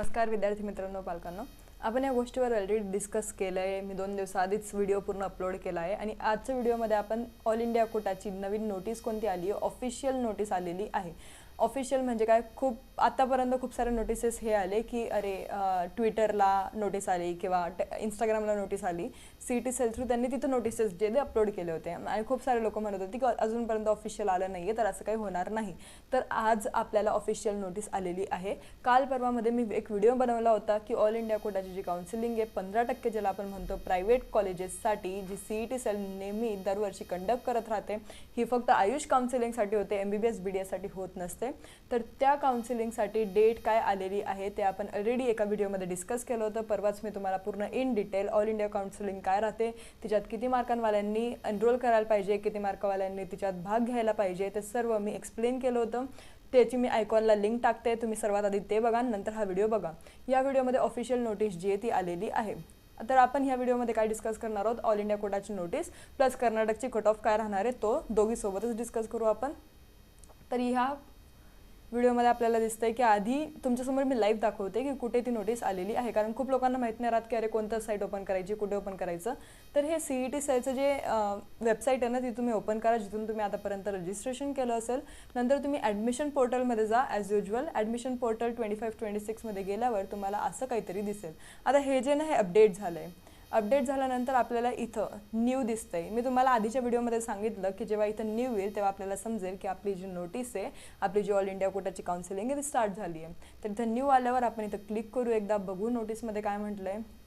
नमस्कार विद्यार्थी मित्रांनो पालकांनो. आपण या गोष्टीवर ऑलरेडी डिस्कस केलं आहे मी दोन दिवसाआधीच व्हिडिओ पूर्ण अपलोड केला आहे. आणि आजच्या व्हिडिओमध्ये आपण ऑल इंडिया कोटाची नवीन नोटीस कोणती आली आहे ऑफिशियल नोटीस आलेली आहे. ऑफिशियल म्हणजे काय? खूप आतापर्यंत खूप सारे नोटिसेस हे आले की अरे ट्विटरला नोटीस आली किंवा इंस्टाग्रामला नोटीस आली. सी टी सेल थ्रू त्यांनी तिथं नोटिसेस जे ते अपलोड केले होते. आणि खूप सारे लोक म्हणत होते की अजूनपर्यंत ऑफिशियल आलं नाही आहे तर असं काही होणार नाही. तर आज आपल्याला ऑफिशियल नोटीस आलेली आहे. काल परवामध्ये मी एक व्हिडिओ बनवला होता की ऑल इंडिया कोटाची जी काउन्सिलिंग आहे पंधरा टक्के ज्याला आपण म्हणतो प्रायव्हेट कॉलेजेससाठी जी सी ई टी सेल नेहमी दरवर्षी कंडक्ट करत राहते ही फक्त आयुष काउन्सिलिंगसाठी होते M B B S B D एससाठी होत नसते. तर त्या काउन्सिलिंगसाठी डेट काय आलेली आहे ते आपण ऑलरेडी एका व्हिडिओमध्ये डिस्कस केलं होतं. परवाच मी तुम्हाला पूर्ण in detail all India counselling काय राहते तिच्यात किती मार्कांवाल्यांनी एनरोल करायला पाहिजे किती मार्कवाल्यांनी तिच्यात भाग घ्यायला पाहिजे ते सर्व मी एक्सप्लेन केलं होतं. त्याची मी आयकॉनला लिंक टाकते. तुम्ही सर्वात आधी ते बघा नंतर हा व्हिडिओ बघा. या व्हिडिओमध्ये ऑफिशियल नोटीस जी आहे ती आलेली आहे. तर आपण ह्या व्हिडिओमध्ये काय डिस्कस करणार आहोत? ऑल इंडिया कोटाची नोटीस प्लस कर्नाटकची कट ऑफ काय राहणार आहे? तो दोघीसोबतच डिस्कस करू आपण. तर ह्या व्हिडिओमध्ये आपल्याला दिसतंय की आधी तुमच्यासमोर मी लाईव्ह दाखवते की कुठे ती नोटीस आलेली आहे. कारण खूप लोकांना माहीत नाही राहत की अरे कोणतं साईट ओपन करायची कुठे ओपन करायचं. तर हे सी ई टी सेलचं जे वेबसाईट आहे ना ती तुम्ही ओपन करा जिथून तुम्ही आतापर्यंत रजिस्ट्रेशन केलं असेल. नंतर तुम्ही ॲडमिशन पोर्टलमध्ये जा as usual admission portal twenty five twenty सिक्समध्ये गेल्यावर तुम्हाला असं काहीतरी दिसेल. आता हे जे ना हे अपडेट झालं आहे अपडेट झाल्यानंतर आपल्याला इथं न्यू दिसतंय. मी तुम्हाला आधीच्या व्हिडिओमध्ये सांगितलं की जेव्हा इथं न्यू येईल तेव्हा आपल्याला समजेल की आपली जी नोटीस आहे आपली जी ऑल इंडिया कोटाची काउन्सिलिंग आहे ती स्टार्ट झाली आहे तर इथं न्यू आल्यावर आपण इथं क्लिक करू. एकदा बघू नोटीसमध्ये काय म्हटलं आहे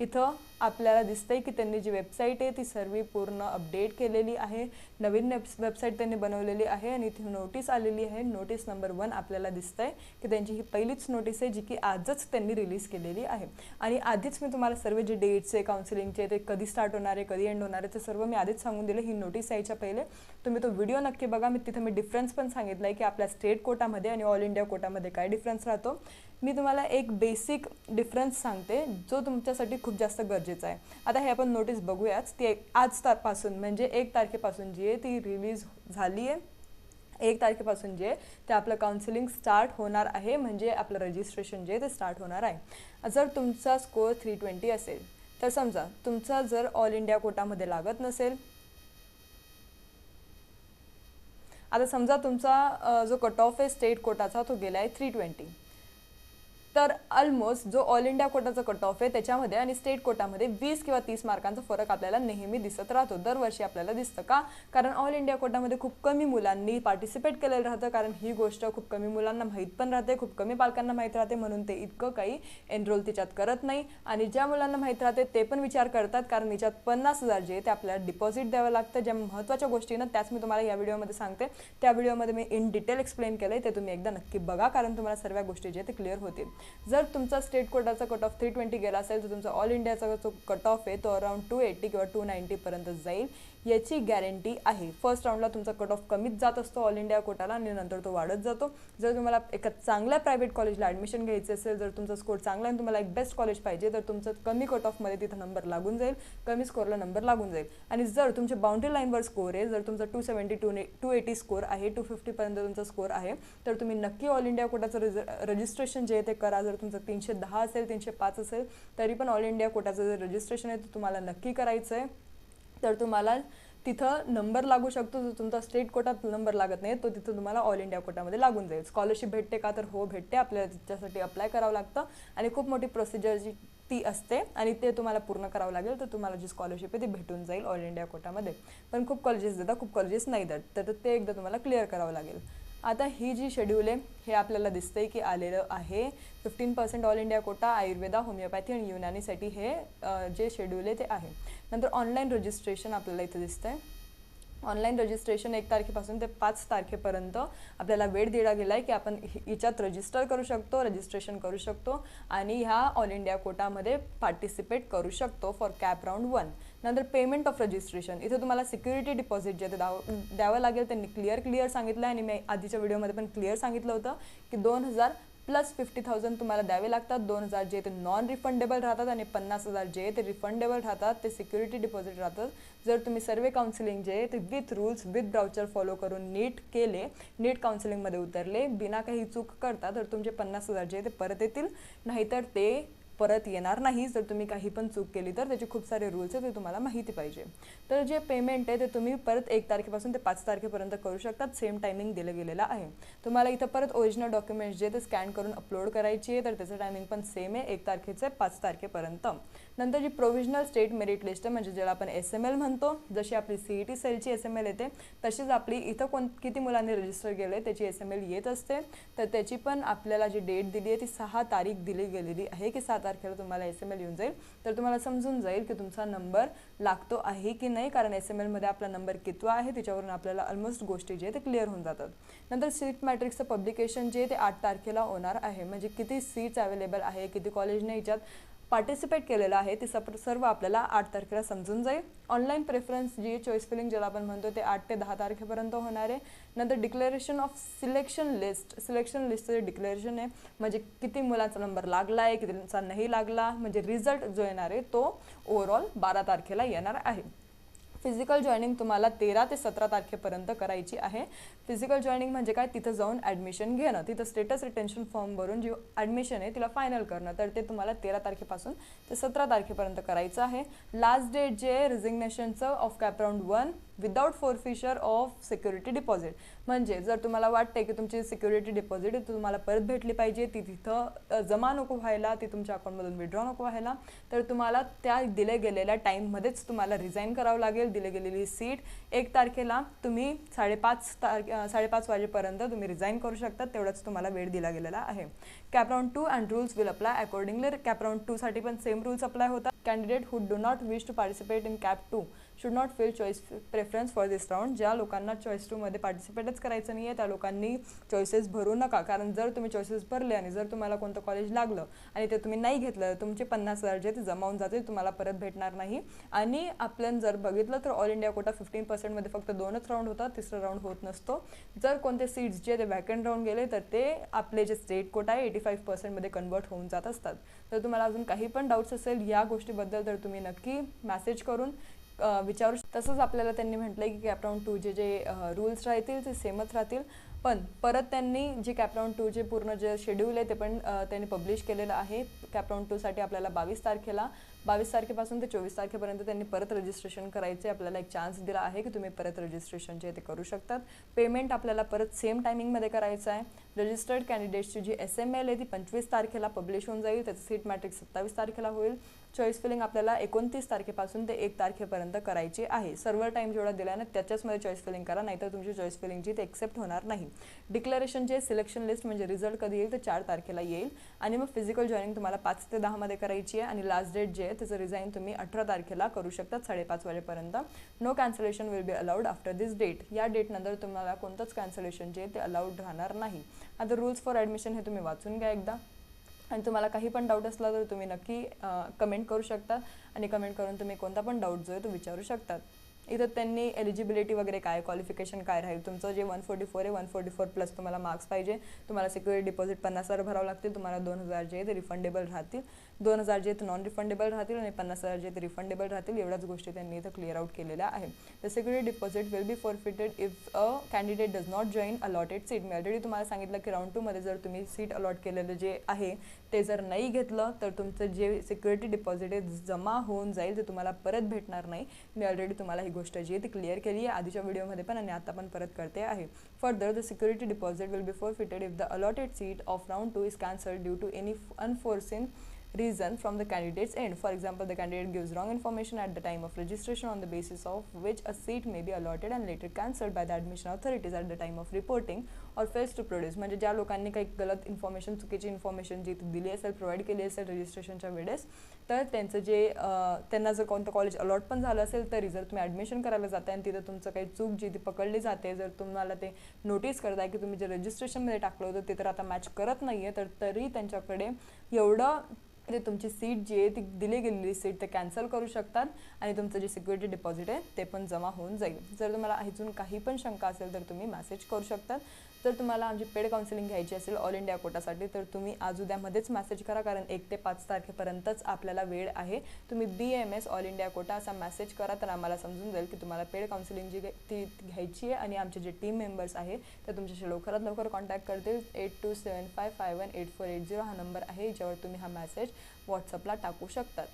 इथं आपल्याला दिसतंय की त्यांनी जी वेबसाईट आहे ती सर्व पूर्ण अपडेट केलेली आहे. नवीन वेबसाईट त्यांनी बनवलेली आहे आणि इथे नोटीस आलेली आहे. नोटीस नंबर वन आपल्याला दिसतंय की त्यांची ही पहिलीच नोटीस आहे जी की आजच त्यांनी रिलीज केलेली आहे. आणि आधीच मी तुम्हाला सर्व जे डेट्स आहे काउन्सिलिंगचे ते कधी स्टार्ट होणार आहे कधी एंड होणार आहे ते सर्व मी आधीच सांगून दिलं. ही नोटीस यायच्या पहिले तुम्ही तो व्हिडिओ नक्की बघा. मी तिथं मी डिफरन्स पण सांगितला आहे की आपल्या स्टेट कोटामध्ये आणि ऑल इंडिया कोटामध्ये काय डिफरन्स राहतो. मी तुम्हाला एक बेसिक डिफरन्स सांगते जो तुमच्यासाठी खूप जास्त गरजेचा आहे. आता हे आपण नोटीस बघूयाच ती आज तारपासून म्हणजे एक तारखेपासून जी आहे ती रिलीज झाली आहे एक तारखेपासून जे ते आपलं काउन्सिलिंग स्टार्ट होणार आहे म्हणजे आपलं रजिस्ट्रेशन जे ते स्टार्ट होणार आहे. जर तुमचा स्कोअर थ्री ट्वेंटी असेल तर समजा तुमचा जर ऑल इंडिया कोटामध्ये लागत नसेल आता समजा तुमचा जो कट ऑफ आहे स्टेट कोटाचा तो गेला आहे थ्री ट्वेंटी तर ऑलमोस्ट जो ऑल इंडिया कोटाचा कट ऑफ आहे त्याच्यामध्ये आणि स्टेट कोटामध्ये वीस किंवा तीस मार्कांचा फरक आपल्याला नेहमी दिसत राहतो. दरवर्षी आपल्याला दिसतं का? कारण ऑल इंडिया कोटामध्ये खूप कमी मुलांनी पार्टिसिपेट केलेलं राहतं कारण ही गोष्ट खूप कमी मुलांना माहीत पण राहते खूप कमी पालकांना माहीत राहते म्हणून ते इतकं काही एनरोल तिच्यात करत नाही. आणि ज्या मुलांना माहीत राहते ते पण विचार करतात कारण याच्यात पन्नास हजार जे ते आपल्याला डिपॉझिट द्यावं लागतं. ज्या महत्त्वाच्या गोष्टी ना त्याच मी तुम्हाला या व्हिडिओमध्ये सांगते. त्या व्हिडिओमध्ये मी इन डिटेल एक्सप्लेन केलं आहे ते तुम्ही एकदा नक्की बघा कारण तुम्हाला सर्व गोष्टी जे ते क्लिअर होतील. जर तुमचा स्टेट कोटाचा कट ऑफ थ्री ट्वेंटी गेला असेल तर तुमचा ऑल इंडियाचा जो कट ऑफ आहे तो अराउंड टू एटी किंवा टू नाईन्टीपर्यंत जाईल. याची गॅरंटी आहे. फर्स्ट राऊंडला तुमचा कट ऑफ कमीच जात असतो ऑल इंडिया कोटाला आणि नंतर तो वाढत जातो. जर तुम्हाला एका चांगल्या प्रायव्हेट कॉलेजला ॲडमिशन घ्यायचं असेल जर तुमचा स्कोर चांगला आहे तुम्हाला एक बेस्ट कॉलेज पाहिजे तर तुमचं कमी कट ऑफमध्ये तिथं नंबर लागून जाईल. कमी स्कोरला नंबर लागून जाईल. आणि जर तुमच्या बाउंड्री लाईनवर स्कोर आहे जर तुमचा टू सेवन्टी टू ने टू एटी स्कोर आहे टू फिफ्टीपर्यंत तुमचा स्कोर आहे तर तुम्ही नक्की ऑल इंडिया कोटाचं रिज रजिस्ट्रेशन जे आहे ते करा. जर तुमचं तीनशे दहा असेल तीनशे पाच असेल तरी पण ऑल इंडिया कोटाचं जे रजिस्ट्रेशन आहे ते तुम्हाला नक्की करायचं आहे तर तुम्हाला तिथं नंबर लागू शकतो. जो तुमचा स्टेट कोटात नंबर लागत नाही तो तिथं तुम्हाला ऑल इंडिया कोटामध्ये लागून जाईल. स्कॉलरशिप भेटते का तर हो भेटते. आपल्याला तिच्यासाठी अप्लाय करावं लागतं. आणि खूप मोठी प्रोसिजर जी ती असते आणि ते तुम्हाला पूर्ण करावं लागेल तर तुम्हाला जी स्कॉलरशिप आहे ती भेटून जाईल ऑल इंडिया कोटामध्ये पण खूप कॉलेजेस देतात खूप कॉलेजेस नाही देत. तर ते एकदा तुम्हाला क्लिअर करावं लागेल. आता ही जी शेड्यूल आहे हे आपल्याला दिसतंय की आलेलं आहे. Fifteen percent all India quota Ayurveda homeopathy आणि युनानीसाठी हे जे शेड्यूल आहे ते आहे. नंतर ऑनलाईन रजिस्ट्रेशन आपल्याला इथं दिसतंय. ऑनलाईन रजिस्ट्रेशन एक तारखेपासून ते पाच तारखेपर्यंत आपल्याला वेळ दिला गेला आहे की आपण हिच्यात रजिस्टर करू शकतो रजिस्ट्रेशन करू शकतो आणि ह्या ऑल इंडिया कोटामध्ये पार्टिसिपेट करू शकतो फॉर कॅप राऊंड वन नंतर पेमेंट ऑफ रजिस्ट्रेशन इथे तुम्हाला सिक्युरिटी डिपॉझिट जे ते दाव द्यावं लागेल. त्यांनी क्लिअर क्लिअर सांगितलं आहे. आणि मी आधीच्या व्हिडिओमध्ये पण क्लिअर सांगितलं होतं की दोन हजार प्लस फिफ्टी थाउजंड तुम्हाला द्यावे लागतात. दोन हजार जे ते नॉन रिफंडेबल राहतात आणि पन्नास हजार जे ते रिफंडेबल राहतात. ते सिक्युरिटी डिपॉझिट राहतात. जर तुम्ही सर्व काउन्सिलिंग जे ते with rules with brochure follow करून नीट केले नीट काउन्सिलिंगमध्ये उतरले बिना काही चूक करता तर तुमचे पन्नास हजार जे ते परत येतील. नाहीतर ते परत येणार नाही. जर तुम्ही काही पण चूक केली तर त्याचे खूप सारे रूल्स आहेत ते तुम्हाला माहिती पाहिजे. तर जे पेमेंट आहे ते तुम्ही परत एक तारखेपासून ते पाच तारखेपर्यंत करू शकतात सेम टायमिंग दिलं गेलेलं आहे. तुम्हाला इथं परत ओरिजिनल डॉक्युमेंट्स जे ते स्कॅन करून अपलोड करायची आहे. तर त्याचं टायमिंग पण सेम आहे. एक तारखेचं पाच तारखेपर्यंत. नंतर जी प्रोव्हिजनल स्टेट मेरिट लिस्ट आहे म्हणजे ज्याला आपण एस एम एल म्हणतो जशी आपली सी ई टी सेलची एस एम एल येते तशीच आपली इथं कोण किती मुलांनी रजिस्टर केलं त्याची एस एम एल येत असते. तर त्याची पण आपल्याला जी डेट दिली आहे ती सहा तारीख दिली गेलेली आहे की सात तारखेला तुम्हाला एस एम एल येऊन जाईल. तर तुम्हाला समजून जाईल की तुमचा नंबर लागतो आहे की नाही कारण एस एम एलमध्ये आपला नंबर कितवा आहे त्याच्यावरून आपल्याला ऑलमोस्ट गोष्टी जे ते क्लिअर होऊन जातात. नंतर सीट मॅट्रिक्सचं पब्लिकेशन जे ते आठ तारखेला होणार आहे. म्हणजे किती सीट्स अवेलेबल आहे किती कॉलेजने याच्यात. पार्टिसिपेट केलेलं आहे ते सप सर्व आपल्याला आठ तारखेला समजून जाईल. ऑनलाईन प्रेफरन्स जी चॉईस फिलिंग ज्याला आपण म्हणतो ते आठ ते दहा तारखेपर्यंत होणार आहे. नंतर declaration of selection list selection लिस्टचं जे डिक्लेरेशन आहे म्हणजे किती मुलांचा नंबर लागला आहे कितीचा नाही लागला म्हणजे रिझल्ट जो येणार आहे तो ओव्हरऑल बारा तारखेला येणार आहे. फिजिकल जॉईनिंग तुम्हाला तेरा ते सतरा तारखेपर्यंत करायची आहे. फिजिकल जॉईनिंग म्हणजे काय? तिथं जाऊन ॲडमिशन घेणं. तिथं स्टेटस रिटेन्शन फॉर्म भरून जी ॲडमिशन आहे तिला फायनल करणं. तर ते तुम्हाला तेरा तारखेपासून ते सतरा तारखेपर्यंत करायचं आहे. लास्ट डेट जे आहे रिझिग्नेशनचं of CAP round one without forfeiture of security deposit म्हणजे जर तुम्हाला वाटते की तुमची सिक्युरिटी डिपॉझिट तुम्हाला परत भेटली पाहिजे ती तिथं जमा नको व्हायला ती तुमच्या अकाउंटमधून विड्रॉ नको व्हायला तर तुम्हाला त्या दिल्या गेलेल्या टाईममध्येच तुम्हाला रिझाईन करावं लागेल दिली गेलेली सीट एक तारखेला तुम्ही साडेपाच तारखे साडेपाच वाजेपर्यंत तुम्ही रिझाईन करू शकता तेवढाच तुम्हाला वेळ दिला गेलेला आहे. CAP round two and rules will apply accordingly CAP round टूसाठी पण सेम रूल्स अप्लाय होतात. Candidate who do not wish to participate in CAP two should not feel choice preference for this round ज्या लोकांना choice टूमध्ये पार्टिसिपेटच करायचं नाही आहे त्या लोकांनी चॉईसेस भरू नका. कारण जर तुम्ही चॉईसेस भरले आणि जर तुम्हाला कोणतं कॉलेज लागलं आणि ते तुम्ही नाही घेतलं तुमचे पन्नास हजार जे ते जमावून जाते तुम्हाला परत भेटणार नाही. आणि आपण जर बघितलं तर ऑल इंडिया कोटा फिफ्टीन पर्सेंटमध्ये फक्त दोनच राऊंड होतात तिसरा राऊंड होत नसतो. जर कोणते सीट्स जे ते वॅकंट राऊंड गेले तर ते आपले जे स्टेट कोटा आहे एटी फाईव्ह पर्सेंटमध्ये कन्वर्ट होऊन जात असतात. तर तुम्हाला अजून काही पण डाऊट्स असेल या गोष्टीबद्दल तर तुम्ही नक्की मॅसेज करून विचारू तसंच आपल्याला त्यांनी म्हटलं की कॅपराऊंड टूचे जे रूल्स राहतील ते सेमच राहतील. पण परत त्यांनी जे कॅपराऊंड टूचे पूर्ण जे शेड्यूल आहे ते पण त्यांनी पब्लिश केलेलं आहे. कॅपराऊंड टूसाठी आपल्याला बावीस तारखेला बावीस तारखेपासून ते चोवीस तारखेपर्यंत त्यांनी परत रजिस्ट्रेशन करायचे. आपल्याला एक चान्स दिला आहे की तुम्ही परत रजिस्ट्रेशन जे ते करू शकतात. पेमेंट आपल्याला परत सेम टायमिंगमध्ये करायचं आहे. रजिस्टर्ड कॅन्डिडेट्सची जी एस एम एल आहे ती पंचवीस तारखेला पब्लिश होऊन जाईल. त्याचं सीट मॅट्रिक सत्तावीस तारखेला होईल. चॉईस फिलिंग आपल्याला एकोणतीस तारखेपासून ते एक तारखेपर्यंत करायची आहे. सर्व टाईम जेवढा दिला ना त्याच्याचमध्ये चॉईस फिलिंग करा नाहीतर तुमची चॉईस फिलिंगची ते एक्सेप्ट होणार नाही. डिक्लेरेशन जे सिलेक्शन लिस्ट म्हणजे रिझल्ट कधी येईल ते चार तारखेला येईल. आणि मग फिजिकल जॉईनिंग तुम्हाला पाच ते दहामध्ये करायची आहे. आणि लास्ट डेट जे आहे त्याचं रिझाईन तुम्ही अठरा तारखेला करू शकतात साडेपाच वाजेपर्यंत. No cancellation will be allowed after this date या डेटनंतर तुम्हाला कोणतंच कॅन्सलेशन जे ते अलाउड राहणार नाही. आता रूल्स फॉर ॲडमिशन हे तुम्ही वाचून घ्या एकदा. आणि तुम्हाला काही पण डाऊट असला तर तुम्ही नक्की कमेंट करू शकता. आणि कमेंट करून तुम्ही कोणता पण डाऊट जो आहे तो विचारू शकतात इथं त्यांनी एलिजिबिलिटी वगैरे काय क्वालिफिकेशन काय राहील? तुमचं जे वन फोर्टी फोर आहे वन फोर्टी फोर प्लस तुम्हाला मार्क्स पाहिजे. तुम्हाला सिक्युरिटी डिपॉझिट पन्नास हजार भरावं लागतील. तुम्हाला दोन हजार जे ते रिफंडेबल राहतील. दोन हजार जे नॉन रिफंडेबल राहतील आणि पन्नास हजार जे ते रिफंडेबल राहतील. एवढ्याच गोष्टी त्यांनी इथं क्लिअर आउट केलेल्या आहे the security deposit will be forfeited if a candidate does not join allotted seat me already तुम्हाला सांगितलं की राऊंड टूमध्ये जर तुम्ही सीट अलॉट केलेलं जे आहे ते जर नाही घेतलं तर तुमचं जे सिक्युरिटी डिपॉझिट आहे जमा होऊन जाईल ते तुम्हाला परत भेटणार नाही मी ऑलरेडी तुम्हाला ही गोष्ट जी आहे ती क्लिअर केली आहे आधीच्या व्हिडिओमध्ये पण आणि आता पण परत करते आहे further the security deposit will be forfeited if the allotted seat of round two is cancelled due to any unforeseen reason from the candidate's end. For example, the candidate gives wrong information at the time of registration on the basis of which a seat may be allotted and later cancelled by the admission authorities at the time of reporting or fails to produce म्हणजे ज्या लोकांनी काही गलत information चुकीची information जी दिली असेल provide केली असेल रजिस्ट्रेशनच्या वेळेस तर त्यांचं जे त्यांना जर कोणतं कॉलेज अलॉट पण झालं असेल तरी जर तुम्ही ॲडमिशन करायला जाताय आणि तिथं तुमचं काही चूक जी ती पकडली जाते जर तुम्हाला ते नोटीस करताय की तुम्ही जे रजिस्ट्रेशनमध्ये टाकलं होतं ते तर आता मॅच करत नाही आहे तर तरी त्यांच्याकडे एवढं ते तुमची सीट जी आहे ती दिली गेलेली सीट ते कॅन्सल करू शकतात आणि तुमचं जे सिक्युरिटी डिपॉझिट आहे ते पण जमा होऊन जाईल. जर तुम्हाला अजून काही पण शंका असेल तर तुम्ही मॅसेज करू शकतात. जर तुम्हाला आमची पेड काउन्सिलिंग घ्यायची असेल ऑल इंडिया कोटासाठी तर तुम्ही आज उद्यामध्येच मेसेज करा कारण एक ते पाच तारखेपर्यंतच आपल्याला वेळ आहे. तुम्ही B M S all India quota असा मेसेज करा तर आम्हाला समजून जाईल की तुम्हाला पेड काउन्सिलिंग जी ती घ्यायची आहे आणि आमचे जे टीम मेंबर्स आहे ते तुमच्याशी लवकरात लवकर कॉन्टॅक्ट करतील. Eight two seven five five one eight four eight zero हा नंबर आहे ज्यावर तुम्ही हा मेसेज व्हॉट्सअपला टाकू शकतात.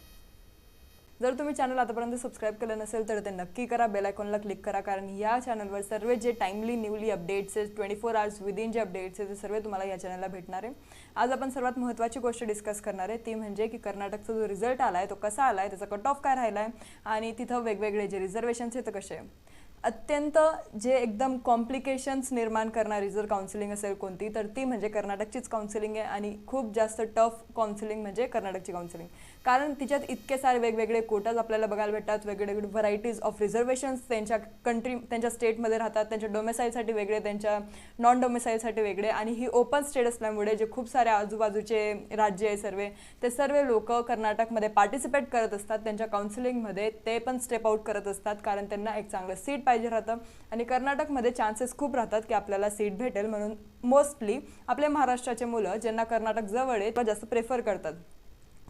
जर तुम्ही चॅनल आतापर्यंत सबस्क्राईब केलं नसेल तर ते नक्की करा. बेल आयकॉनला क्लिक करा. कारण या चॅनलवर सर्व जे टाइमली न्यूली अपडेट्स आहेत ट्वेंटी फोर आवर्स विदिन जे अपडेट्स आहेत ते सर्व तुम्हाला या चॅनलला भेटणार आहे. आज आपण सर्वात महत्त्वाची गोष्ट डिस्कस करणार आहे. ती म्हणजे की कर्नाटकचा जो रिझल्ट आला आहे तो कसा आला आहे त्याचा कट ऑफ काय राहिला आहे आणि तिथं वेगवेगळे जे रिझर्वेशन्स आहेत ते कसे आहे अत्यंत जे एकदम कॉम्प्लिकेशन्स निर्माण करणारी जर काउन्सिलिंग असेल कोणती तर ती म्हणजे कर्नाटकचीच काउन्सिलिंग आहे आणि खूप जास्त टफ काउन्सिलिंग म्हणजे कर्नाटकची काउन्सिलिंग कारण तिच्यात इतके सारे वेगवेगळे कोटाज आपल्याला बघायला भेटतात वेगवेगळे व्हरायटीज ऑफ रिझर्वेशन्स त्यांच्या कंट्री त्यांच्या स्टेटमध्ये राहतात त्यांच्या डोमेसाईलसाठी वेगळे त्यांच्या नॉन डोमेसाईलसाठी वेगळे आणि ही ओपन स्टेट असल्यामुळे जे खूप सारे आजूबाजूचे राज्य आहे सर्व ते सर्व लोक कर्नाटकमध्ये पार्टिसिपेट करत असतात त्यांच्या काउन्सिलिंगमध्ये ते पण स्टेप आउट करत असतात कारण त्यांना एक चांगलं सीट पाहिजे राहतं आणि कर्नाटकमध्ये चान्सेस खूप राहतात की आपल्याला सीट भेटेल म्हणून मोस्टली आपल्या महाराष्ट्राचे मुलं ज्यांना कर्नाटक जवळ आहे जास्त प्रेफर करतात.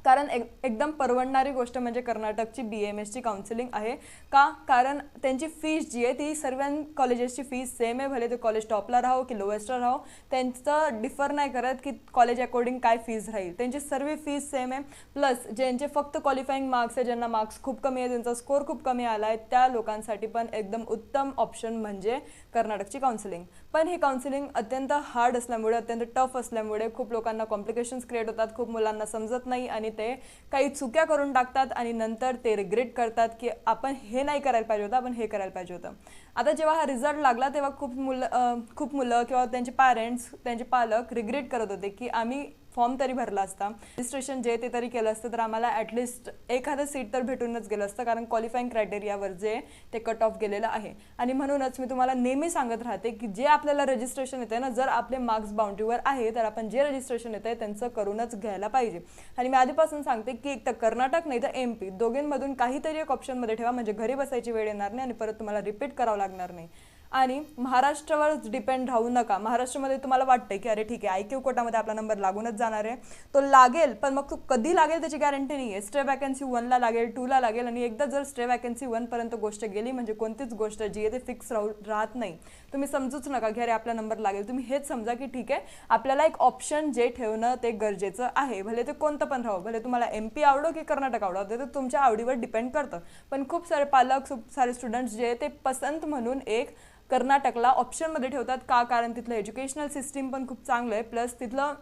कारण एक एकदम परवडणारी गोष्ट म्हणजे कर्नाटकची बी एम एसची काउन्सिलिंग आहे. का? कारण त्यांची फीस जी आहे ती सर्व कॉलेजेसची फीज सेम आहे. भले ते कॉलेज टॉपला राहो की लोएस्टला राहो त्यांचं डिफर नाही करत की कॉलेज अकॉर्डिंग काय फीज राहील. त्यांची सर्व फीज सेम आहे. प्लस ज्यांचे फक्त क्वालिफाईंग मार्क्स आहे ज्यांना मार्क्स खूप कमी आहे त्यांचा स्कोर खूप कमी आला आहे त्या लोकांसाठी पण एकदम उत्तम ऑप्शन म्हणजे कर्नाटकची काउन्सिलिंग पण ही काउन्सिलिंग अत्यंत हार्ड असल्यामुळे अत्यंत टफ असल्यामुळे खूप लोकांना कॉम्प्लिकेशन्स क्रिएट होतात. खूप मुलांना समजत नाही आणि ते काही चुक्या करून टाकतात आणि नंतर ते रिग्रेट करतात की आपण हे नाही करायला पाहिजे होतं आपण हे करायला पाहिजे होतं. आता जेव्हा हा रिझल्ट लागला तेव्हा खूप मुलं खूप मुलं किंवा त्यांचे पॅरेंट्स त्यांचे पालक रिग्रेट करत होते की आम्ही फॉर्म तरी भरला असता. रजिस्ट्रेशन जे ते तरी केलं असतं तर आम्हाला ॲटलिस्ट एखादं सीट तर भेटूनच गेलं असतं कारण क्वालिफाईंग क्रायटेरियावर जे ते कट ऑफ गेलेलं आहे. आणि म्हणूनच मी तुम्हाला नेहमी सांगत राहते की जे आपल्याला रजिस्ट्रेशन येतं ना जर आपले मार्क्स बाउंड्रीवर आहे तर आपण जे रजिस्ट्रेशन येतं आहे त्यांचं करूनच घ्यायला पाहिजे. आणि मी आधीपासून सांगते की एक तर कर्नाटक नाही तर एम पी दोघींमधून काहीतरी एक ऑप्शनमध्ये ठेवा म्हणजे घरी बसायची वेळ येणार नाही आणि परत तुम्हाला रिपीट करावं लागणार नाही. आणि महाराष्ट्रावर डिपेंड राहू नका. महाराष्ट्रामध्ये तुम्हाला वाटतं की अरे ठीक आहे आय क्यू कोटामध्ये आपला नंबर लागूनच जाणार आहे. तो लागेल पण मग तो कधी लागेल त्याची गॅरंटी नाही आहे स्टे वॅकन्सी वनला लागेल टूला लागेल आणि एकदा जर स्टे वॅकन्सी वनपर्यंत गोष्ट गेली म्हणजे कोणतीच गोष्ट जी आहे ते फिक्स राहू राहत नाही. तुम्ही समजूच नका की अरे आपला नंबर लागेल. तुम्ही हेच समजा की ठीक आहे आपल्याला एक ऑप्शन जे ठेवणं ते गरजेचं आहे. भले ते कोणतं पण राहो भले तुम्हाला एम पी आवडो की कर्नाटक आवडो ते तुमच्या आवडीवर डिपेंड करतं. पण खूप सारे पालक खूप सारे स्टुडंट्स जे ते पसंत म्हणून एक कर्नाटकला ऑप्शनमध्ये ठेवतात. का? कारण तिथलं एज्युकेशनल सिस्टीम पण खूप चांगलं आहे. प्लस तिथलं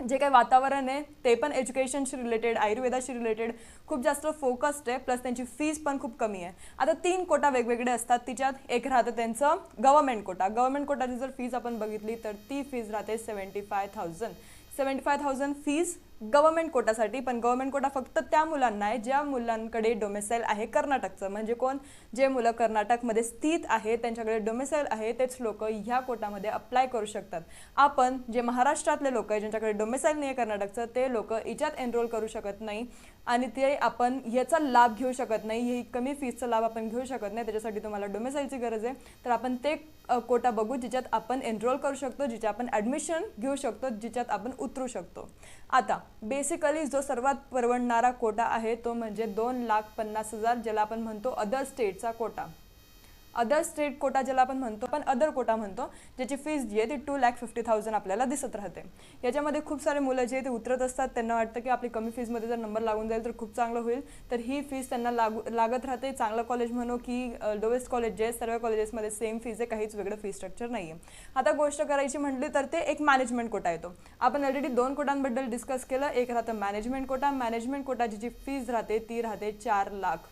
जे काही वातावरण आहे ते पण एज्युकेशनशी रिलेटेड आयुर्वेदाशी रिलेटेड खूप जास्त फोकस्ड आहे. प्लस त्यांची फीज पण खूप कमी आहे. आता तीन कोटा वेगवेगळे असतात. तिच्यात एक राहतं त्यांचं गव्हर्मेंट कोटा. गव्हर्मेंट कोटाची जर फीज आपण बघितली तर ती फीज राहते seventy five thousand seventy five thousand fees government कोटासाठी पण गव्हर्मेंट कोटा फक्त त्या मुलांना आहे ज्या मुलांकडे डोमेसाईल आहे कर्नाटकचं. म्हणजे कोण? जे मुलं कर्नाटकमध्ये स्थित आहे त्यांच्याकडे डोमेसाईल आहे तेच लोक ह्या कोटामध्ये अप्लाय करू शकतात. आपण जे महाराष्ट्रातले लोक आहे ज्यांच्याकडे डोमेसाईल नाही आहे कर्नाटकचं ते लोक याच्यात एनरोल करू शकत नाही. आणि ते आपण याचा लाभ घेऊ शकत नाही. ही कमी फीजचा लाभ आपण घेऊ शकत नाही. त्याच्यासाठी तुम्हाला डोमेसाईलची गरज आहे. तर आपण ते कोटा बघू जिच्यात आपण एनरोल करू शकतो जिच्यात आपण ॲडमिशन घेऊ शकतो जिच्यात आपण उतरू शकतो. आता बेसिकली जो सर्वात परवडणारा कोटा आहे तो म्हणजे दोन लाख पन्नास हजार ज्याला आपण म्हणतो अदर स्टेटचा कोटा. अदर स्टेट कोटा ज्याला आपण म्हणतो पण अदर कोटा म्हणतो ज्याची फीस जी आहे ती टू लॅक फिफ्टी थाउजंड आपल्याला दिसत राहते. याच्यामध्ये खूप सारे मुलं जे ते उतरत असतात. त्यांना वाटतं की आपली कमी फीजमध्ये जर नंबर लागून जाईल तर खूप चांगलं होईल. तर ही फीज त्यांना लागू लागत राहते. चांगलं कॉलेज म्हणू की लोवेस्ट कॉलेज जे सर्व कॉलेजेसमध्ये सेम फीज आहे. काहीच वेगळं फी स्ट्रक्चर नाही आहे आता गोष्ट करायची म्हटली तर ते एक मॅनेजमेंट कोटा येतो. आपण ऑलरेडी दोन कोटांबद्दल डिस्कस केलं. एक राहतं मॅनेजमेंट कोटा मॅनेजमेंट कोटाची जी फीज राहते ती राहते चार लाख.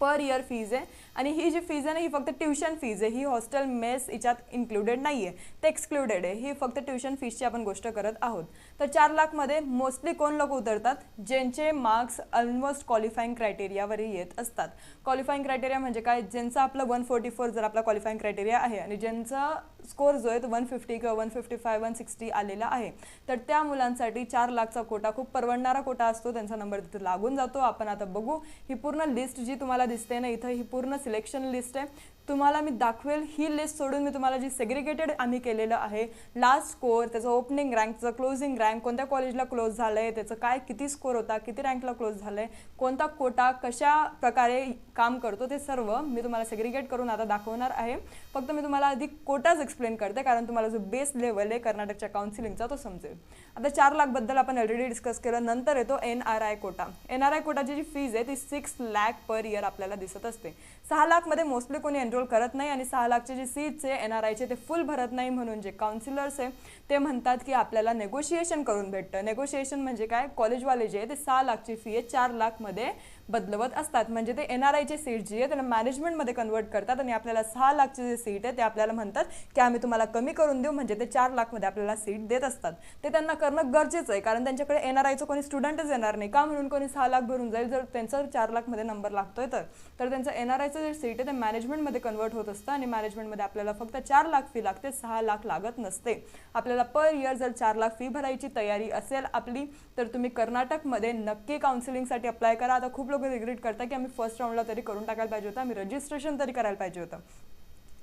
पर इयर फीज आहे. आणि ही जी फीज आहे ना ही फक्त ट्युशन फीज आहे. ही हॉस्टेल मेस हिच्यात इन्क्लुडेड नाही आहे ते एक्सक्लुडेड आहे. ही फक्त ट्युशन फीजची आपण गोष्ट करत आहोत. तर चार लाखमध्ये मोस्टली कोण लोक उतरतात? ज्यांचे मार्क्स ऑलमोस्ट क्वालिफाईंग क्रायटेरियावर येत असतात. क्वालिफाईंग क्रायटेरिया म्हणजे काय? ज्यांचा आपलं वन फोर्टी फोर जर आपला क्वालिफाईंग क्रायटेरिया आहे आणि ज्यांचा स्कोर जो आहे तो वन फिफ्टी किंवा one fifty five one sixty आलेला आहे. तर त्या मुलांसाठी चार लाखचा कोटा खूप परवडणारा कोटा असतो त्यांचा नंबर तिथे लागून जातो. आपण आता बघू ही पूर्ण लिस्ट जी तुम्हाला दिसते ना इथं ही पूर्ण सिलेक्शन लिस्ट आहे. तुम्हाला मी दाखवेल. ही लिस्ट सोडून मी तुम्हाला जी सेग्रिगेटेड आम्ही केलेलं आहे लास्ट स्कोअर त्याचं ओपनिंग रँक त्याचं क्लोजिंग रँक कोणत्या कॉलेजला क्लोज झालं आहे त्याचं काय किती स्कोअर होता किती रँकला क्लोज झालं आहे कोणता कोटा कशा प्रकारे काम करतो ते सर्व मी तुम्हाला सेग्रिगेट करून आता दाखवणार आहे. फक्त मी तुम्हाला आधी कोटाच एक्सप्लेन करते कारण तुम्हाला जो बेस लेवल आहे कर्नाटकच्या काउन्सिलिंगचा तो समजेल. आता चार लाखबद्दल आपण ऑलरेडी डिस्कस केलं नंतर येतो N R I quota N R I कोटाची जी फीज आहे ती सिक्स लॅक पर इयर आपल्याला दिसत असते. सहा लाखमध्ये मोस्टली कोणी एनरोल करत नाही आणि सहा लाखचे जे सीट्स आहे एन आर आयचे ते फुल भरत नाही म्हणून जे काउन्सिलर्स आहे ते म्हणतात की आपल्याला नेगोशिएशन करून भेटतं. नेगोशिएशन म्हणजे काय? कॉलेजवाले जे आहे ते सहा लाखची फी आहे चार लाखमध्ये बदलवत असतात. म्हणजे ते एन आर आयचे सीट जी आहे त्यांना मॅनेजमेंटमध्ये कन्वर्ट करतात आणि आपल्याला सहा लाखचे जे सीट आहे ते आपल्याला म्हणतात की आम्ही तुम्हाला कमी करून देऊ म्हणजे ते चार लाखमध्ये आपल्याला सीट देत असतात. ते त्यांना करणं गरजेचं आहे कारण त्यांच्याकडे एन आर आयचं कोणी स्टुडंटच येणार नाही. का म्हणून कोणी सहा लाख भरून जाईल? जर त्यांचा चार लाखमध्ये नंबर लागतोय तर. तर त्यांचं एन आर आयचं जे सीट आहे ते मॅनेजमेंटमध्ये कन्वर्ट होत असतं आणि मॅनेजमेंटमध्ये आपल्याला फक्त चार लाख फी लागते सहा लाख लागत नसते. आपल्याला पर इयर जर चार लाख फी भरायची तयारी असेल आपली तर तुम्ही कर्नाटकमध्ये नक्की काउन्सिलिंगसाठी अप्लाय करा. आता खूप लोक रिग्रेट करतात की आम्ही फर्स्ट राऊंडला तरी करून टाकायला पाहिजे होतं आम्ही रजिस्ट्रेशन तरी करायला पाहिजे होतं.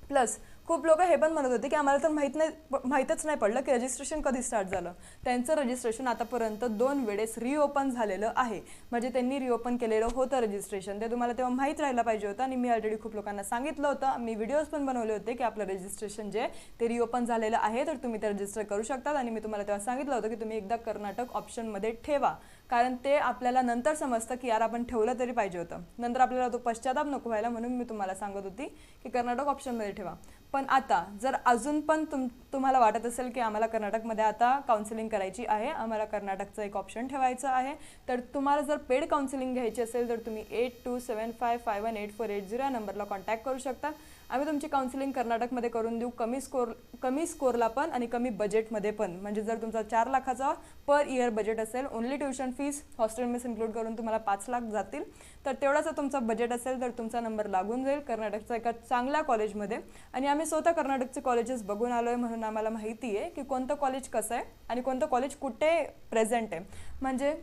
प्लस खूप लोक हे पण म्हणत होते की आम्हाला तर माहीत नाही माहीतच नाही पडलं की रजिस्ट्रेशन कधी स्टार्ट झालं. त्यांचं रजिस्ट्रेशन आतापर्यंत दोन वेळेस रिओपन झालेलं आहे. म्हणजे त्यांनी रिओपन केलेलं होतं रजिस्ट्रेशन ते तुम्हाला तेव्हा माहीत राहायला पाहिजे होतं आणि मी ऑलरेडी खूप लोकांना सांगितलं होतं. मी व्हिडिओज पण बनवले होते की आपलं रजिस्ट्रेशन जे ते रिओपन झालेलं आहे तर तुम्ही ते रजिस्टर करू शकतात. आणि मी तुम्हाला तेव्हा सांगितलं होतं की तुम्ही एकदा कर्नाटक ऑप्शनमध्ये ठेवा. कारण ते आपल्याला नंतर समजतं की यार आपण ठेवलं तरी पाहिजे होतं. नंतर आपल्याला तो पश्चाताप नको व्हायला म्हणून मी तुम्हाला सांगत होती की कर्नाटक ऑप्शनमध्ये ठेवा. पण आता जर अजून पण तुम तुम्हाला वाटत असेल की आम्हाला कर्नाटकमध्ये आता काउन्सिलिंग करायची आहे आम्हाला कर्नाटकचं एक ऑप्शन ठेवायचं आहे तर तुम्हाला जर पेड काउन्सिलिंग घ्यायची असेल तर तुम्ही eight two seven five five one eight four eight zero या नंबरला कॉन्टॅक्ट करू शकता. आम्ही तुमची काउन्सिलिंग कर्नाटकमध्ये करून देऊ. कमी स्कोर कमी स्कोरला पण आणि कमी बजेटमध्ये पण. म्हणजे जर तुमचा चार लाखाचा पर इयर बजेट असेल only tuition fees hostel mess include करून तुम्हाला पाच लाख जातील. तर तेवढाच तुमचा बजेट असेल तर तुमचा नंबर लागून जाईल कर्नाटकच्या एका चांगल्या कॉलेजमध्ये आणि आम्ही स्वतः कर्नाटकचे कॉलेजेस बघून आलो आहे म्हणून आम्हाला माहिती आहे की कोणतं कॉलेज कसं आहे आणि कोणतं कॉलेज कुठे प्रेझेंट आहे. म्हणजे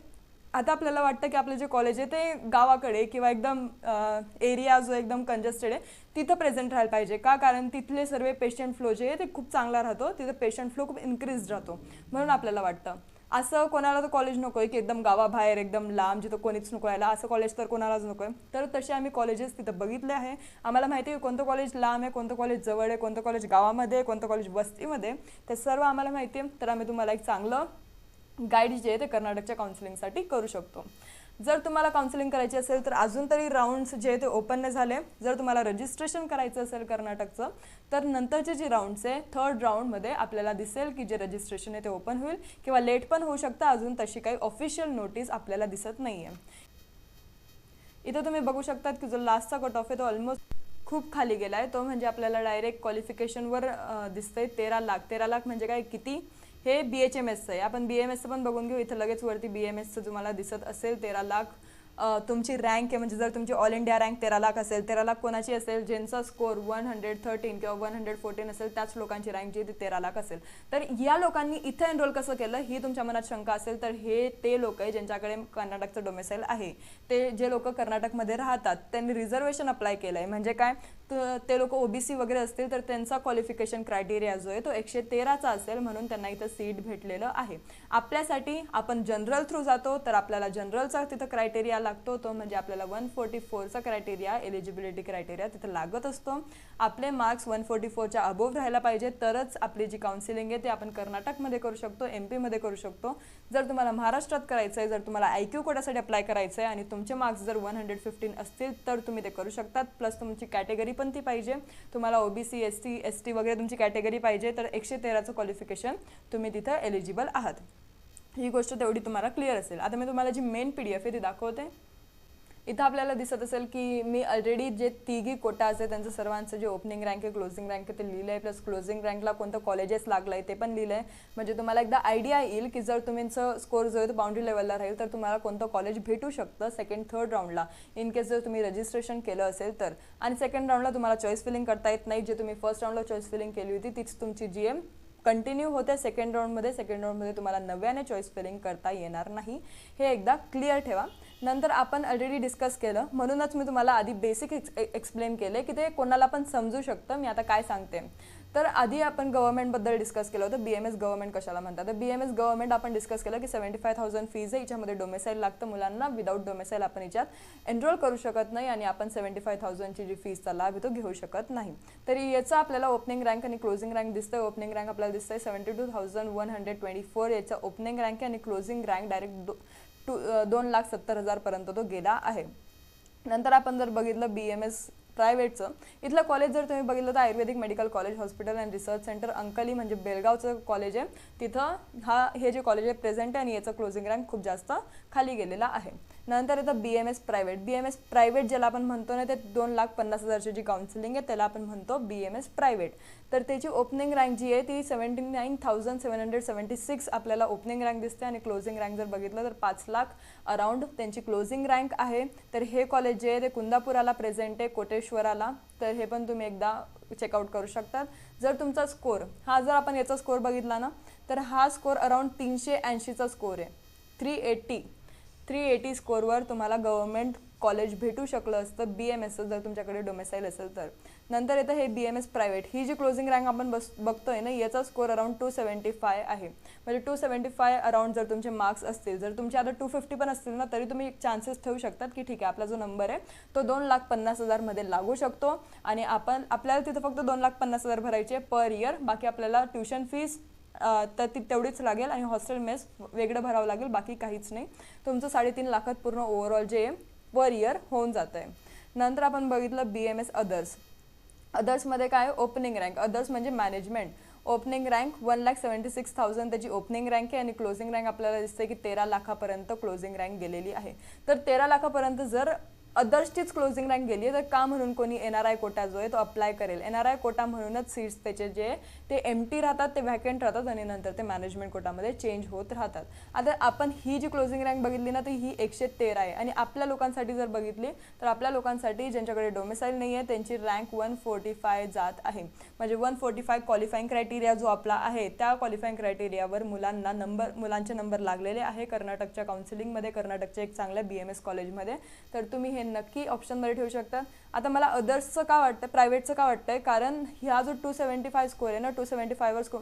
आता आपल्याला वाटतं की आपलं जे कॉलेज आहे ते गावाकडे किंवा एकदम एरिया जो एकदम कंजेस्टेड आहे तिथं प्रेझेंट राहायला पाहिजे. का? कारण तिथले सर्व पेशंट फ्लो जे आहे ते खूप चांगला राहतो. तिथं पेशंट फ्लो खूप इन्क्रीज राहतो. म्हणून आपल्याला वाटतं. असं कोणाला तर कॉलेज नको आहे की एकदम गावाबाहेर एकदम लांब जिथं कोणीच नको यायला असं कॉलेज तर कोणालाच नको आहे तर तसे आम्ही कॉलेजेस तिथं बघितले आहे. आम्हाला माहिती आहे कोणतं कॉलेज लांब आहे कोणतं कॉलेज जवळ आहे कोणतं कॉलेज गावामध्ये आहे कोणतं कॉलेज वस्तीमध्ये. ते सर्व आम्हाला माहिती आहे. तर आम्ही तुम्हाला एक चांगलं गाईड जे आहे ते कर्नाटकच्या काउन्सिलिंगसाठी करू शकतो. जर तुम्हाला काउन्सिलिंग करायची असेल तर अजून तरी राऊंड्स जे आहे ते ओपन नाही झाले. जर तुम्हाला रजिस्ट्रेशन करायचं असेल कर्नाटकचं तर नंतरचे जे राऊंड्स आहे थर्ड राऊंडमध्ये आपल्याला दिसेल की जे रजिस्ट्रेशन आहे ते ओपन होईल किंवा लेट पण होऊ शकतं. अजून तशी काही ऑफिशियल नोटीस आपल्याला दिसत नाही आहे इथं तुम्ही बघू शकतात की जो लास्टचा कट ऑफ आहे तो ऑलमोस्ट खूप खाली गेला आहे तो म्हणजे आपल्याला डायरेक्ट क्वालिफिकेशनवर दिसतंय. तेरा लाख तेरा लाख म्हणजे काय? किती? हे बी एच एम एसचं आहे. आपण बी एम एसचं पण बघून घेऊ. इथं लगेच वरती बी एम एसचं तुम्हाला दिसत असेल तेरा लाख. तुमची रँक आहे. म्हणजे जर तुमची ऑल इंडिया रँक तेरा लाख असेल तेरा लाख कोणाची असेल? ज्यांचा स्कोर वन हंड्रेड थर्टीन किंवा वन हंड्रेड फोर्टीन असेल त्याच लोकांची रँक जी ती तेरा लाख असेल. तर या लोकांनी इथं एनरोल कसं केलं? ही तुमच्या मनात शंका असेल तर हे ते लोक आहे ज्यांच्याकडे कर्नाटकचं डोमेसाईल आहे. ते जे लोक कर्नाटकमध्ये राहतात त्यांनी रिझर्वेशन अप्लाय केलं आहे म्हणजे काय? ते लोक ओबीसी वगैरे असतील तर त्यांचा क्वालिफिकेशन क्रायटेरिया जो आहे तो एकशे तेराचा असेल म्हणून त्यांना इथं सीट भेटलेलं आहे. आपल्यासाठी आपण जनरल थ्रू जातो तर आपल्याला जनरलचा तिथं क्रायटेरिया लागतो तो म्हणजे आपल्याला वन फोर्टी फोरचा क्रायटेरिया एलिजिबिलिटी क्रायटेरिया तिथं लागत असतो. आपले मार्क्स वन फोर्टी फोरच्या अबोव्ह राहायला पाहिजे तरच आपली जी काउन्सिलिंग आहे ते आपण कर्नाटकमध्ये करू शकतो एम पीमध्ये करू शकतो. जर तुम्हाला महाराष्ट्रात करायचं आहे जर तुम्हाला आय क्यू कोटासाठी अप्लाय करायचं आहे आणि तुमचे मार्क्स जर वन हंड्रेड फिफ्टीन असतील तर तुम्ही ते करू शकतात. प्लस तुमची कॅटेगरी पण ती पाहिजे. तुम्हाला OBC S T S T वगैरे तुमची कॅटेगरी पाहिजे तर एकशे तेराचं क्वालिफिकेशन तुम्ही तिथं एलिजिबल आहात. ही गोष्ट तेवढी तुम्हाला क्लिअर असेल. आता मी तुम्हाला जी मेन पी डी एफ आहे ती दाखवते. इथं आपल्याला दिसत असेल की मी ऑलरेडी जे तिघी कोटाज आहे त्यांचं सर्वांचं जे ओपनिंग रँक आहे क्लोजिंग रँक आहे ते लिहिलं आहे प्लस क्लोजिंग रँकला कोणतं कॉलेजेस लागलं आहे ते पण लिहिलं आहे म्हणजे तुम्हाला एकदा आयडिया येईल की जर तुमचं स्कोर जो आहे तो बाउंड्री लेवलला राहील तर तुम्हाला कोणतं कॉलेज भेटू शकतं सेकंड थर्ड राऊंडला इन केस जर तुम्ही रजिस्ट्रेशन केलं असेल तर. आणि सेकंड राऊंडला तुम्हाला चॉईस फिलिंग करता येत नाही. जे तुम्ही फर्स्ट राऊंडला चॉईस फिलिंग केली होती तीच तुमची जी एम कंटिन्यू होते सेकंड राऊंडमध्ये सेकंड राऊंडमध्ये तुम्हाला नव्याने चॉईस फिलिंग करता येणार नाही. हे एकदा क्लिअर ठेवा. नंतर आपण ऑलरेडी डिस्कस केलं. म्हणूनच मी तुम्हाला आधी बेसिक एक्स एक्सप्लेन केले की ते कोणाला पण समजू शकतं. मी आता काय सांगते. तर आधी आपण गव्हर्नमेंटबद्दल डिस्कस केलं होतं. बी एम एस गव्हर्नमेंट कशाला म्हणतात? तर बी एम एस गव्हर्नमेंट आपण डिस्कस केलं की सेव्हन्टी फाय थाउजंड फीज आहे. याच्यामध्ये डोमेसाईल लागतं मुलांना. विदाऊट डोमेसाईल आपण याच्यात एनरोल करू शकत नाही आणि आपण सेव्हन्टी फाय थाउजंडची जी फीजचा लाभ आहे तो घेऊ शकत नाही. तरी याचा आपल्याला ओपनिंग रँक आणि क्लोजिंग रँक दिसतंय. ओपनिंग रँक आपल्याला दिसतंय seventy two thousand one hundred twenty four याचा ओपनिंग रँक आहे आणि क्लोजिंग रँक डायरेक्ट दो टू दोन लाख सत्तर हजारपर्यंत तो गेला आहे. नंतर आपण जर बघितलं बी एम एस प्रायव्हेटचं इथलं कॉलेज जर तुम्ही बघितलं तर Ayurvedic medical college hospital and research centre Ankali म्हणजे बेळगावचं कॉलेज आहे. तिथं हा हे जे कॉलेज आहे प्रेझेंट आहे आणि याचं क्लोजिंग रँक खूप जास्त खाली गेलेला आहे. नंतर येतं B M S private B M S private ज्याला आपण म्हणतो ना ते दोन लाख पन्नास हजारची जी काउन्सिलिंग आहे त्याला आपण म्हणतो बी एम एस प्रायव्हेट तर त्याची ओपनिंग रँक जी आहे ती seventy nine thousand seven hundred seventy six आपल्याला ओपनिंग रँक दिसते आणि क्लोजिंग रँक जर बघितलं तर पाच लाख अराउंड त्यांची क्लोजिंग रँक आहे. तर हे कॉलेज जे आहे ते कुंदापुराला प्रेझेंट आहे कोटेश्वराला. तर हे पण तुम्ही एकदा चेकआउट करू शकतात जर तुमचा स्कोर हा जर आपण याचा स्कोर बघितला ना तर हा स्कोर अराउंड तीनशे ऐंशीचा स्कोर आहे. थ्री एटी थ्री एटी स्कोरवर तुम्हाला गव्हर्मेंट कॉलेज भेटू शकलं असतं बी एम एसचं जर तुमच्याकडे डोमेसाईल असेल तर. नंतर येतं हे बी एम एस प्रायव्हेट ही जी क्लोजिंग रँक आपण बस बघतोय ना याचा score around two seventy five आहे. म्हणजे टू सेवन्टी फाय अराउंड जर तुमचे मार्क्स असतील जर तुमचे आता टू फिफ्टी पण असतील ना तरी तुम्ही चान्सेस ठेवू शकतात की ठीक आहे आपला जो नंबर आहे तो दोन लाख पन्नास हजारमध्ये लागू शकतो. आणि आपण आपल्याला तिथं फक्त दोन लाख पन्नास हजार भरायचे पर इयर बाकी आपल्याला ट्युशन फीस तर ती तेवढीच लागेल आणि हॉस्टेल मेस वेगळं भरावं लागेल बाकी काहीच नाही. तुमचं साडेतीन लाखात पूर्ण ओव्हरऑल जे पर इयर होऊन जातं आहे नंतर आपण बघितलं बी एम एस अदर्स अदर्समध्ये काय? ओपनिंग रँक अदर्स म्हणजे management opening rank one lakh seventy six thousand त्याची ओपनिंग रँक आहे आणि क्लोजिंग रँक आपल्याला दिसते की तेरा लाखापर्यंत क्लोजिंग रँक गेलेली आहे. तर तेरा लाखापर्यंत जर अदर्सचीच क्लोजिंग रँक गेली आहे तर का म्हणून कोणी एन आर आय कोटा जो आहे तो अप्लाय करेल? एन आर आय कोटा म्हणूनच सीट्स त्याचे जे ते एम टी राहतात ते व्हॅकंट राहतात आणि नंतर ते मॅनेजमेंट कोटामध्ये चेंज होत राहतात. आता आपण ही जी क्लोजिंग रँक बघितली ना तर ही एकशे तेरा आहे. आणि आपल्या लोकांसाठी जर बघितली तर आपल्या लोकांसाठी ज्यांच्याकडे डोमेसाईल नाही आहे त्यांची रँक वन फोर्टी फाय जात आहे. म्हणजे one forty five qualifying criteria जो आपला आहे त्या क्वालिफाईंग क्रायटेरियावर मुलांना नंबर मुलांचे नंबर लागलेले आहे कर्नाटकच्या काउन्सिलिंगमध्ये कर्नाटकच्या एक चांगल्या बी एम एस कॉलेजमध्ये तर तुम्ही हे नक्की ऑप्शनमध्ये ठेवू शकतात आता मला अदर्सचं का वाटतं प्रायव्हेटचं का वाटतंय? कारण ह्या जो टू सेवन्टी फाय स्कोर आहे ना टू सेवन्टी फायवर स्को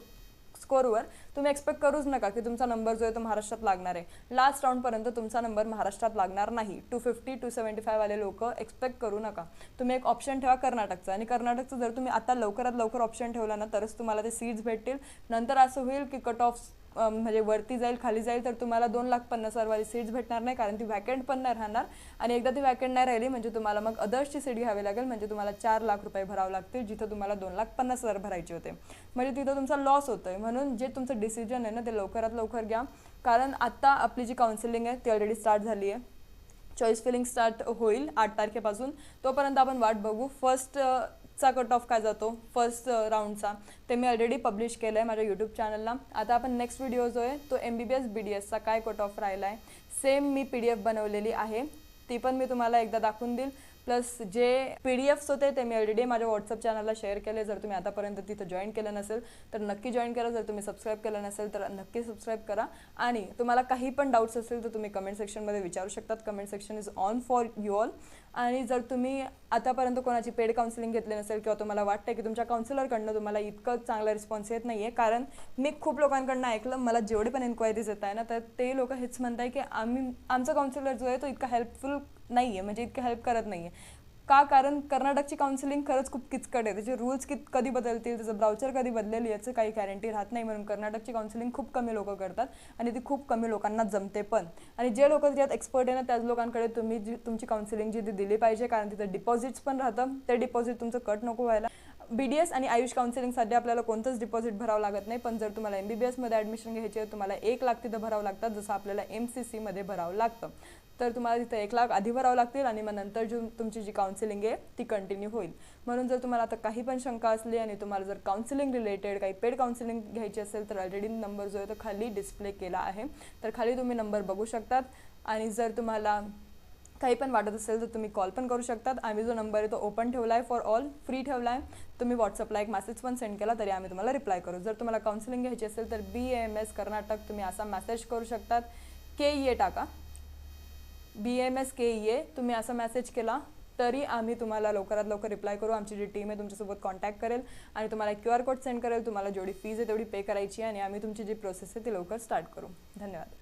स्कोरवर तुम्ही एक्सपेक्ट करूच नका की तुमचा नंबर जो आहे तो महाराष्ट्रात लागणार आहे. लास्ट राऊंडपर्यंत तुमचा नंबर महाराष्ट्रात लागणार नाही. टू फिफ्टी टू सेवन्टी फायवाले लोक एक्सपेक्ट करू नका. तुम्ही एक ऑप्शन ठेवा कर्नाटकचा. आणि कर्नाटकचं जर तुम्ही आता लवकरात लवकर ऑप्शन ठेवला ना तरच तुम्हाला ते सीट्स भेटतील. नंतर असं होईल की कट ऑफ म्हणजे वरती जाईल खाली जाईल तर तुम्हाला दोन लाख पन्नास हजारवाली सीट्स भेटणार नाही कारण ती वॅकंट पण नाही राहणार. आणि एकदा ती वॅकंट नाही राहिली म्हणजे तुम्हाला मग अदर्सची सीट घ्यावी लागेल म्हणजे तुम्हाला चार लाख रुपये भरावं लागतील जिथं तुम्हाला दोन लाख पन्नास हजार भरायचे होते. म्हणजे तिथं तुमचा लॉस होतोय. म्हणून जे तुमचं डिसिजन आहे ना ते लवकरात लवकर घ्या. कारण आत्ता आपली जी काउन्सिलिंग आहे ती ऑलरेडी स्टार्ट झाली आहे. चॉईस फिलिंग स्टार्ट होईल आठ तारखेपासून. तोपर्यंत आपण वाट बघू. फर्स्ट चा कट ऑफ काय जातो? फर्स्ट राऊंडचा uh, ते मी ऑलरेडी पब्लिश केलं आहे माझ्या यूट्यूब चॅनलला आता आपण नेक्स्ट व्हिडिओ जो आहे तो M B B S B D एसचा काय कट ऑफ राहिला आहे सेम मी पी डी एफ बनवलेली आहे. ती पण मी तुम्हाला एकदा दाखवून देईल. Plus J P D Fs होते ते मी ऑलरेडी माझ्या व्हॉट्सअप चॅनलला शेअर केले. जर तुम्ही आतापर्यंत तिथं जॉईन केलं नसेल तर नक्की जॉईन करा. जर तुम्ही सबस्क्राईब केलं नसेल तर नक्की सबस्क्राईब करा. आणि तुम्हाला काही पण डाऊट्स असतील तर तुम्ही कमेंट सेक्शनमध्ये विचारू शकतात. Comment section is on for you all आणि जर तुम्ही आतापर्यंत कोणाची पेड काउन्सिलिंग घेतली नसेल किंवा तुम्हाला वाटतं की तुमच्या काउन्सिलरकडनं तुम्हाला इतकं चांगला रिस्पॉन्स येत नाही आहे कारण मी खूप लोकांकडनं ऐकलं. मला जेवढे पण एन्क्वायरीज येत आहे ना तर ते लोक हेच म्हणत आहे की आम्ही आमचा काउन्सिलर जो आहे तो इतका हेल्पफुल नाही आहे म्हणजे इतकं हेल्प करत नाही आहे का? कारण कर्नाटकची काउन्सिलिंग खरंच खूप किचकट आहे. त्याचे रूल्स कित कधी बदलतील? त्याचं ब्राउचर कधी बदलेल? याचं काही गॅरंटी राहत नाही. म्हणून कर्नाटकची काउन्सिलिंग खूप कमी लोक करतात आणि ती खूप कमी लोकांना जमते पण. आणि जे लोक त्यात एक्सपर्ट आहे ना त्याच लोकांकडे तुम्ही जी तुमची काउन्सिलिंग जी ती दिली पाहिजे कारण तिथं डिपॉझिट्स पण राहतं. ते डिपॉझिट तुमचं कट नको व्हायला. बी डी एस आणि आयुष काउन्सिलिंगसाठी आपल्याला कोणतंच डिपॉझिट भरावं लागत नाही. पण जर तुम्हाला एम बी बी एसमध्ये ॲडमिशन घ्यायची आहे तुम्हाला एक लाख तिथं भरावं लागतात जसं आपल्याला एम सी सीमध्ये भरावं लागतं. तर तुम्हाला तिथं एक लाख आधी भरावं लागतील आणि मग नंतर जी तुमची जी काउन्सिलिंग आहे ती कंटिन्यू होईल. म्हणून जर तुम्हाला आता काही पण शंका असली आणि तुम्हाला जर काउन्सिलिंग रिलेटेड काही पेड काउन्सिलिंग घ्यायची असेल तर ऑलरेडी नंबर जो आहे तो खाली डिस्प्ले केला आहे. तर खाली तुम्ही नंबर बघू शकतात. आणि जर तुम्हाला काही पण वाटत असेल तर तुम्ही कॉल पण करू शकतात. आम्ही जो नंबर आहे तो ओपन ठेवला आहे फॉर ऑल फ्री ठेवला आहे तुम्ही व्हॉट्सअपला एक मेसेज पण सेंड केला तरी आम्ही तुम्हाला रिप्लाय करू. जर तुम्हाला काउन्सिलिंग घ्यायची असेल तर बी एम एस कर्नाटक तुम्ही असा मेसेज करू शकतात. के ई ए टाका. B M S K E A तुम्ही असा मेसेज केला तरी आम्ही तुम्हाला लवकरात लवकर रिप्लाय करू. आमची जी टीम आहे तुमच्यासोबत कॉन्टॅक्ट करेल आणि तुम्हाला क्यू आर कोड सेंड करेल. तुम्हाला जेवढी फीज आहे तेवढी पे करायची आहे आणि आम्ही तुमची जी प्रोसेस आहे ती लवकर स्टार्ट करू. धन्यवाद.